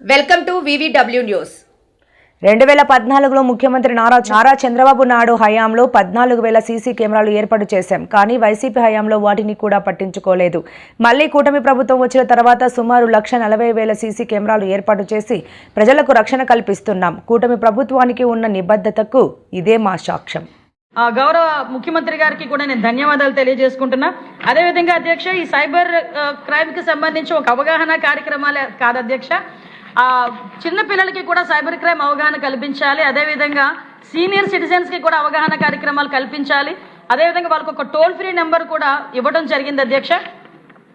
Welcome to VVW news రెండు వేల పద్నాలుగులో ముఖ్యమంత్రి నారా నారా చంద్రబాబు నాయుడు హయాంలో పద్నాలుగు వేల సీసీ కెమెరాలు ఏర్పాటు చేశాం కానీ వైసీపీ హయాంలో వాటిని కూడా పట్టించుకోలేదు. మళ్ళీ కూటమి ప్రభుత్వం వచ్చిన తర్వాత సుమారు లక్ష నలభై వేల సీసీ కెమెరాలు ఏర్పాటు చేసి ప్రజలకు రక్షణ కల్పిస్తున్నాం. కూటమి ప్రభుత్వానికి ఉన్న నిబద్ధతకు ఇదే మా సాక్ష్యం. ఆ గౌరవ ముఖ్యమంత్రి గారికి కూడా నేను ధన్యవాదాలు తెలియజేసుకుంటున్నా. అదేవిధంగా అధ్యక్ష ఈ సైబర్ క్రైమ్కి సంబంధించి ఒక అవగాహన కార్యక్రమాలే కాదు అధ్యక్ష చిన్న పిల్లలకి కూడా సైబర్ క్రైమ్ అవగాహన కల్పించాలి. అదేవిధంగా సీనియర్ సిటిజన్స్కి కూడా అవగాహన కార్యక్రమాలు కల్పించాలి. అదేవిధంగా వాళ్ళకి ఒక టోల్ ఫ్రీ నెంబర్ కూడా ఇవ్వడం జరిగింది అధ్యక్ష.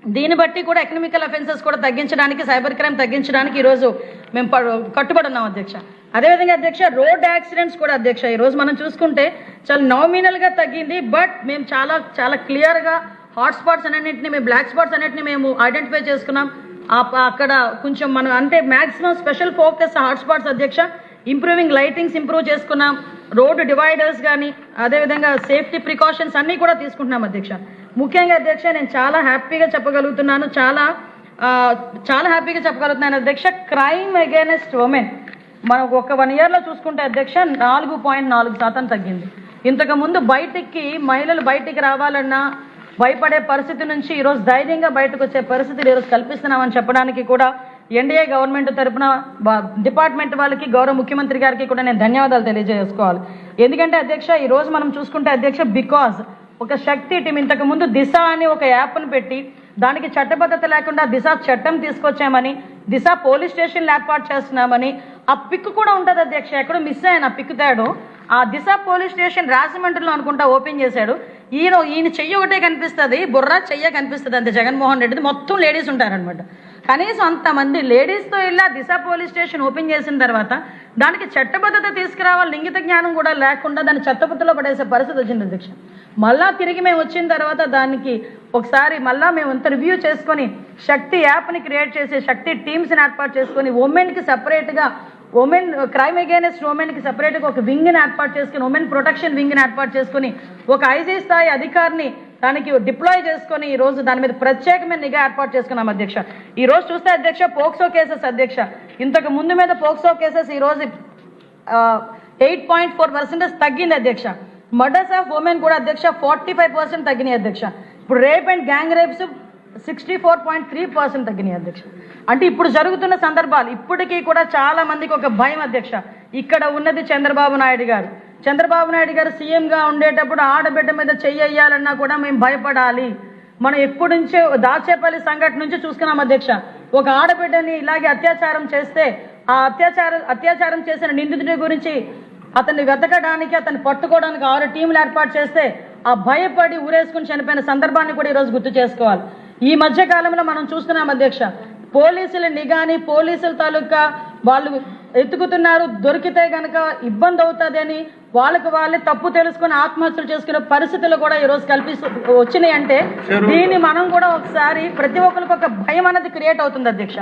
దీన్ని బట్టి కూడా ఎకనామికల్ అఫెన్సెస్ కూడా తగ్గించడానికి సైబర్ క్రైమ్ తగ్గించడానికి ఈరోజు మేము ప- కట్టుబడి ఉన్నాం అధ్యక్ష. అదేవిధంగా అధ్యక్ష రోడ్ యాక్సిడెంట్స్ కూడా అధ్యక్ష. ఈరోజు మనం చూసుకుంటే చాలా నామినల్గా తగ్గింది బట్ మేము చాలా చాలా క్లియర్గా హాట్ స్పాట్స్ అన్నింటిని మేము బ్లాక్ స్పాట్స్ అన్నింటినీ మేము ఐడెంటిఫై చేసుకున్నాం. అక్కడ కొంచెం మనం అంటే మ్యాక్సిమం స్పెషల్ ఫోకస్ హాట్స్పాట్స్ అధ్యక్ష. ఇంప్రూవింగ్ లైటింగ్స్ ఇంప్రూవ్ చేసుకున్నాం. రోడ్డు డివైడర్స్ కానీ అదేవిధంగా సేఫ్టీ ప్రికాషన్స్ అన్నీ కూడా తీసుకుంటున్నాం అధ్యక్ష. ముఖ్యంగా అధ్యక్ష నేను చాలా హ్యాపీగా చెప్పగలుగుతున్నాను. చాలా చాలా హ్యాపీగా చెప్పగలుగుతున్నాను అధ్యక్ష. క్రైమ్ అగేనెస్ట్ ఉమెన్ మనం ఒక వన్ ఇయర్లో చూసుకుంటే అధ్యక్ష నాలుగు పాయింట్ నాలుగు శాతం తగ్గింది. ఇంతకుముందు బయటికి మహిళలు బయటికి రావాలన్నా భయపడే పరిస్థితి నుంచి ఈరోజు ధైర్యంగా బయటకు వచ్చే పరిస్థితులు ఈరోజు కల్పిస్తున్నామని చెప్పడానికి కూడా ఎన్డీఏ గవర్నమెంట్ తరపున డిపార్ట్మెంట్ వాళ్ళకి గౌరవ ముఖ్యమంత్రి గారికి కూడా నేను ధన్యవాదాలు తెలియజేసుకోవాలి. ఎందుకంటే అధ్యక్ష ఈ రోజు మనం చూసుకుంటే అధ్యక్ష బికాజ్ ఒక శక్తి టీం ఇంతకు ముందు దిశ అని ఒక యాప్ను పెట్టి దానికి చట్టబద్ధత లేకుండా దిశ చట్టం తీసుకొచ్చామని దిశ పోలీస్ స్టేషన్లు ఏర్పాటు చేస్తున్నామని ఆ పిక్ కూడా ఉంటుంది అధ్యక్ష. ఎక్కడో మిస్ అయ్యాను ఆ పిక్ తేడు. ఆ దిశ పోలీస్ స్టేషన్ రాజమండ్రిలో అనుకుంటా ఓపెన్ చేశాడు. ఈయన ఈయన చెయ్యి ఒకటే కనిపిస్తుంది బుర్ర చెయ్య కనిపిస్తుంది అంతే. జగన్మోహన్ రెడ్డిది మొత్తం లేడీస్ ఉంటారనమాట కనీసం అంతమంది లేడీస్తో ఇలా దిశ పోలీస్ స్టేషన్ ఓపెన్ చేసిన తర్వాత దానికి చట్టబద్ధత తీసుకురావాలి లింగిత జ్ఞానం కూడా లేకుండా దాన్ని చట్టబద్ధలో పడేసే పరిస్థితి వచ్చింది అధ్యక్ష. మళ్ళా తిరిగి మేము వచ్చిన తర్వాత దానికి ఒకసారి మళ్ళా మేము అంత రివ్యూ చేసుకొని శక్తి యాప్ని క్రియేట్ చేసి శక్తి టీమ్స్ని ఏర్పాటు చేసుకొని ఉమెన్కి సపరేట్గా ఉమెన్ క్రైమ్ అగేనెస్ట్ ఉమెన్కి సపరేట్గా ఒక వింగ్ని ఏర్పాటు చేసుకుని ఉమెన్ ప్రొటెక్షన్ వింగ్ని ఏర్పాటు చేసుకుని ఒక ఐజీ స్థాయి అధికారిని దానికి డిప్లాయ్ చేసుకొని ఈ రోజు దాని మీద ప్రత్యేకమైన నిఘా ఏర్పాటు చేసుకున్నాం అధ్యక్ష. ఈ రోజు చూస్తే అధ్యక్ష పోక్సో కేసెస్ అధ్యక్ష. ఇంతకు ముందు మీద పోక్సో కేసెస్ ఈ రోజు ఎయిట్ పాయింట్ ఫోర్ పర్సెంటేజ్ తగ్గింది అధ్యక్ష. మర్డర్స్ ఆఫ్ ఉమెన్ కూడా అధ్యక్ష ఫార్టీ ఫైవ్ పర్సెంట్ తగ్గినాయి అధ్యక్ష. ఇప్పుడు rape and gang rapes sixty four point three percent తగ్గినాయి అధ్యక్ష. అంటే ఇప్పుడు జరుగుతున్న సందర్భాలు ఇప్పటికీ కూడా చాలా మందికి ఒక భయం అధ్యక్ష. ఇక్కడ ఉన్నది చంద్రబాబు నాయుడు గారు. చంద్రబాబు నాయుడు గారు సీఎంగా ఉండేటప్పుడు ఆడబిడ్డ మీద చెయ్యాలన్నా కూడా మేము భయపడాలి. మనం ఎప్పటి నుంచో దాచేపల్లి సంఘటన నుంచి చూసుకున్నాం అధ్యక్ష. ఒక ఆడబిడ్డని ఇలాగే అత్యాచారం చేస్తే ఆ అత్యాచారం అత్యాచారం చేసిన నిందితుడి గురించి అతన్ని వెతకడానికి అతన్ని పట్టుకోవడానికి ఆరు టీంలు ఏర్పాటు చేస్తే ఆ భయపడి ఊరేసుకుని చనిపోయిన సందర్భాన్ని కూడా ఈరోజు గుర్తు చేసుకోవాలి. ఈ మధ్య కాలంలో మనం చూస్తున్నాం అధ్యక్ష పోలీసుల నిఘాని పోలీసుల తాలూకా వాళ్ళు ఎత్తుకుతున్నారు దొరికితే గనక ఇబ్బంది అవుతుంది అని వాళ్ళకి వాళ్ళే తప్పు తెలుసుకుని ఆత్మహత్యలు చేసుకునే పరిస్థితులు కూడా ఈరోజు కల్పిస్తూ వచ్చినాయి అంటే దీన్ని మనం కూడా ఒకసారి ప్రతి ఒక్కరికి ఒక భయం అనేది క్రియేట్ అవుతుంది అధ్యక్ష.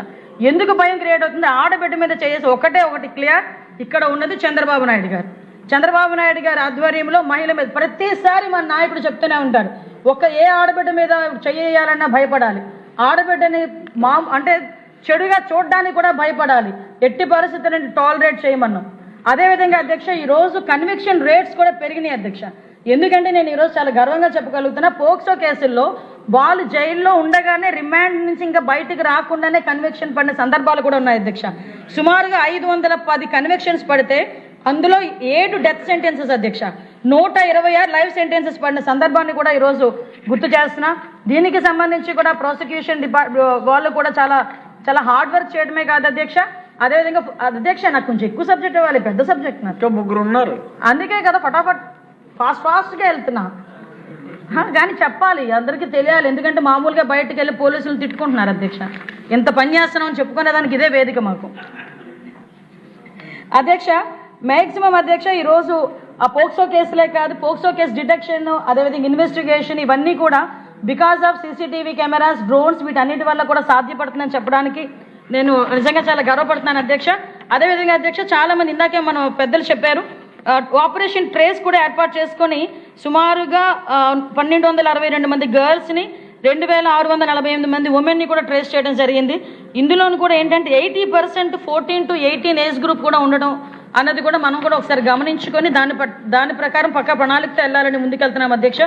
ఎందుకు భయం క్రియేట్ అవుతుంది? ఆడబిడ్డ మీద చేసి ఒకటే ఒకటి క్లియర్ ఇక్కడ ఉన్నది చంద్రబాబు నాయుడు గారు. చంద్రబాబు నాయుడు గారి ఆధ్వర్యంలో మహిళ మీద ప్రతిసారి మన నాయకుడు చెప్తూనే ఉంటాడు ఒక ఏ ఆడబిడ్డ మీద చేయాలన్నా భయపడాలి. ఆడబిడ్డని మా అంటే చెడుగా చూడడానికి కూడా భయపడాలి. ఎట్టి పరిస్థితులను టాలరేట్ చేయమన్నాం. అదేవిధంగా అధ్యక్ష ఈరోజు కన్విక్షన్ రేట్స్ కూడా పెరిగినాయి అధ్యక్ష. ఎందుకంటే నేను ఈరోజు చాలా గర్వంగా చెప్పగలుగుతున్నా పోక్సో కేసుల్లో వాళ్ళు జైల్లో ఉండగానే రిమాండ్ నుంచి ఇంకా బయటికి రాకుండానే కన్విక్షన్ పడిన సందర్భాలు కూడా ఉన్నాయి అధ్యక్ష. సుమారుగా ఐదు వందల పది కన్విక్షన్స్ పడితే అందులో ఏడు డెత్ సెంటెన్సెస్ అధ్యక్ష. నూట ఇరవై ఆరు లైఫ్ సెంటెన్సెస్ పడిన సందర్భాన్ని కూడా ఈరోజు గుర్తు చేస్తున్నా. దీనికి సంబంధించి కూడా ప్రాసిక్యూషన్ డిపార్ట్ వాళ్ళు కూడా చాలా చాలా హార్డ్ వర్క్ చేయడమే కాదు అధ్యక్ష. అదేవిధంగా అధ్యక్ష నాకు కొంచెం ఎక్కువ సబ్జెక్ట్ ఇవ్వాలి పెద్ద సబ్జెక్ట్ నాకు. ముగ్గురు ఉన్నారు. అందుకే కదా ఫటాఫట్ ఫాస్ట్ ఫాస్ట్గా వెళ్తున్నా. కానీ చెప్పాలి అందరికీ తెలియాలి. ఎందుకంటే మామూలుగా బయటకు వెళ్ళి పోలీసులు తిట్టుకుంటున్నారు అధ్యక్ష. ఎంత పని చేస్తున్నాం అని చెప్పుకునేదానికి ఇదే వేదిక మాకు. అధ్యక్ష మ్యాక్సిమం అధ్యక్ష ఈరోజు ఆ పోక్సో కేసులే కాదు పోక్సో కేసు డిటెక్షన్ అదేవిధంగా ఇన్వెస్టిగేషన్ ఇవన్నీ కూడా because of CCTV cameras drones వీటన్నిటి వల్ల కూడా సాధ్యపడుతుందని చెప్పడానికి నేను నిజంగా చాలా గర్వపడుతున్నాను అధ్యక్ష. అదేవిధంగా అధ్యక్ష చాలా మంది ఇందాకే మనం పెద్దలు చెప్పారు ఆపరేషన్ ట్రేస్ కూడా ఏర్పాటు చేసుకొని సుమారుగా పన్నెండు వందల అరవై రెండు మంది గర్ల్స్ని రెండు వేల ఆరు వందల నలభై ఎనిమిది మంది ఉమెన్ని కూడా ట్రేస్ చేయడం జరిగింది. ఇందులోనూ కూడా ఏంటంటే eighty percent fourteen to eighteen age group కూడా ఉండడం అన్నది కూడా మనం కూడా ఒకసారి గమనించుకొని దాని దాని ప్రకారం పక్క ప్రణాళికతో వెళ్ళాలని ముందుకెళ్తున్నాం అధ్యక్ష.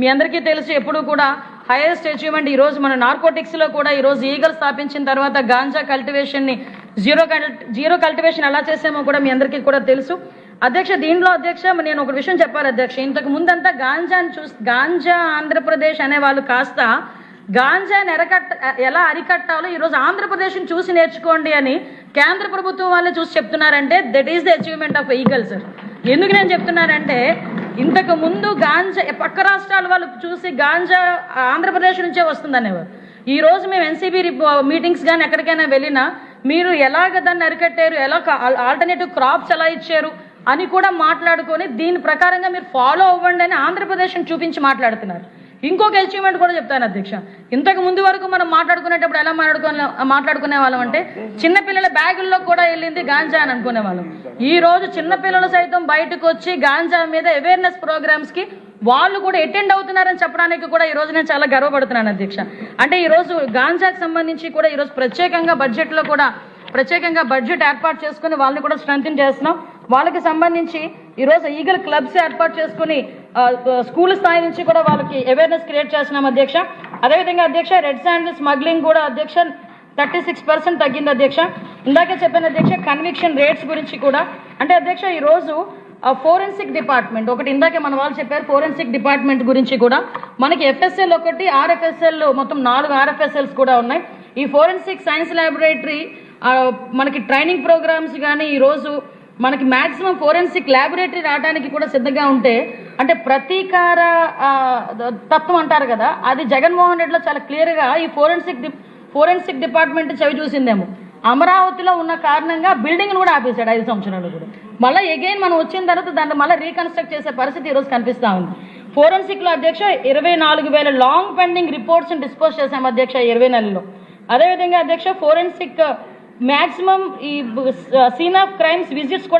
మీ అందరికీ తెలుసు ఎప్పుడు కూడా హైయెస్ట్ అచీవ్మెంట్ ఈ రోజు మన నార్కోటిక్స్లో కూడా ఈ రోజు ఈగల్ స్థాపించిన తర్వాత గాంజా కల్టివేషన్ని జీరో కల్- జీరో కల్టివేషన్ ఎలా చేసామో కూడా మీ అందరికీ కూడా తెలుసు. అధ్యక్ష దీంట్లో అధ్యక్ష నేను ఒక విషయం చెప్పాలి అధ్యక్ష. ఇంతకు ముందంతా గాంజాని చూసి గాంజా ఆంధ్రప్రదేశ్ అనే వాళ్ళు కాస్త గాంజాని ఎరకట్ట ఎలా అరికట్టాలో ఈరోజు ఆంధ్రప్రదేశ్ని చూసి నేర్చుకోండి అని కేంద్ర ప్రభుత్వం వాళ్ళే చూసి చెప్తున్నారంటే that is the achievement of vehicle sir ఎందుకు నేను చెప్తున్నానంటే ఇంతకు ముందు గాంజా పక్క రాష్ట్రాల వాళ్ళు చూసి గాంజా ఆంధ్రప్రదేశ్ నుంచే వస్తుందనేవారు. ఈ రోజు మేము ఎన్సీబీ మీటింగ్స్ కానీ ఎక్కడికైనా వెళ్ళినా మీరు ఎలాగ దాన్ని అరికట్టారు ఎలా ఆల్టర్నేటివ్ క్రాప్స్ ఎలా ఇచ్చారు అని కూడా మాట్లాడుకొని దీని ప్రకారంగా మీరు ఫాలో అవ్వండి అని ఆంధ్రప్రదేశ్ని చూపించి మాట్లాడుతున్నారు. ఇంకొక అచీవ్మెంట్ కూడా చెప్తాను అధ్యక్ష. ఇంతకు ముందు వరకు మనం మాట్లాడుకునేటప్పుడు ఎలా మాట్లాడుకునే మాట్లాడుకునే వాళ్ళం అంటే చిన్నపిల్లల బ్యాగుల్లో కూడా వెళ్ళింది గాంజా అని అనుకునే వాళ్ళం. ఈ రోజు చిన్నపిల్లలు సైతం బయటకు వచ్చి గాంజా మీద అవేర్నెస్ ప్రోగ్రామ్స్కి వాళ్ళు కూడా అటెండ్ అవుతున్నారని చెప్పడానికి కూడా ఈ రోజు నేను చాలా గర్వపడుతున్నాను అధ్యక్ష. అంటే ఈ రోజు గాంజాకి సంబంధించి కూడా ఈరోజు ప్రత్యేకంగా బడ్జెట్లో కూడా ప్రత్యేకంగా బడ్జెట్ ఏర్పాటు చేసుకుని వాళ్ళని కూడా స్ట్రెంగ్ చేస్తున్నాం. వాళ్ళకి సంబంధించి ఈరోజు ఈగల్ క్లబ్స్ ఏర్పాటు చేసుకుని స్కూల్ స్థాయి నుంచి కూడా వాళ్ళకి అవేర్నెస్ క్రియేట్ చేస్తున్నాం అధ్యక్ష. అదేవిధంగా అధ్యక్ష రెడ్ శాండ్ స్మగ్లింగ్ కూడా అధ్యక్ష థర్టీ సిక్స్ పర్సెంట్ తగ్గింది అధ్యక్ష. ఇందాకే చెప్పిన అధ్యక్ష కన్విక్షన్ రేట్స్ గురించి కూడా. అంటే అధ్యక్ష ఈరోజు ఫోరెన్సిక్ డిపార్ట్మెంట్ ఒకటి ఇందాకే మన వాళ్ళు చెప్పారు ఫోరెన్సిక్ డిపార్ట్మెంట్ గురించి కూడా. మనకి ఎఫ్ఎస్ఎల్ ఒకటి ఆర్ఎఫ్ఎస్ఎల్ మొత్తం నాలుగు ఆర్ఎఫ్ఎస్ఎల్స్ కూడా ఉన్నాయి. ఈ ఫోరెన్సిక్ సైన్స్ ల్యాబొరేటరీ మనకి ట్రైనింగ్ ప్రోగ్రామ్స్ కానీ ఈరోజు మనకి మాక్సిమం ఫోరెన్సిక్ ల్యాబొరేటరీ రావడానికి కూడా సిద్ధంగా ఉంటే అంటే ప్రతీకార తత్వం అంటారు కదా అది జగన్మోహన్ రెడ్డిలో చాలా క్లియర్గా ఈ ఫోరెన్సిక్ ఫోరెన్సిక్ డిపార్ట్మెంట్ చవి చూసిందేమో. అమరావతిలో ఉన్న కారణంగా బిల్డింగ్ను కూడా ఆపేశాడు ఐదు సంవత్సరాలు కూడా. మళ్ళీ ఎగైన్ మనం వచ్చిన తర్వాత దాన్ని మళ్ళీ రీకన్స్ట్రక్ట్ చేసే పరిస్థితి ఈరోజు కనిపిస్తూ ఉంది. ఫోరెన్సిక్లో అధ్యక్ష ఇరవై నాలుగు వేల లాంగ్ పెండింగ్ రిపోర్ట్స్ని డిస్పోజ్ చేశాము అధ్యక్ష ఇరవై నెలలో. అదేవిధంగా అధ్యక్ష ఫోరెన్సిక్ మాక్సిమం ఈ సీన్ ఆఫ్ క్రైమ్స్ విజిట్స్ కూడా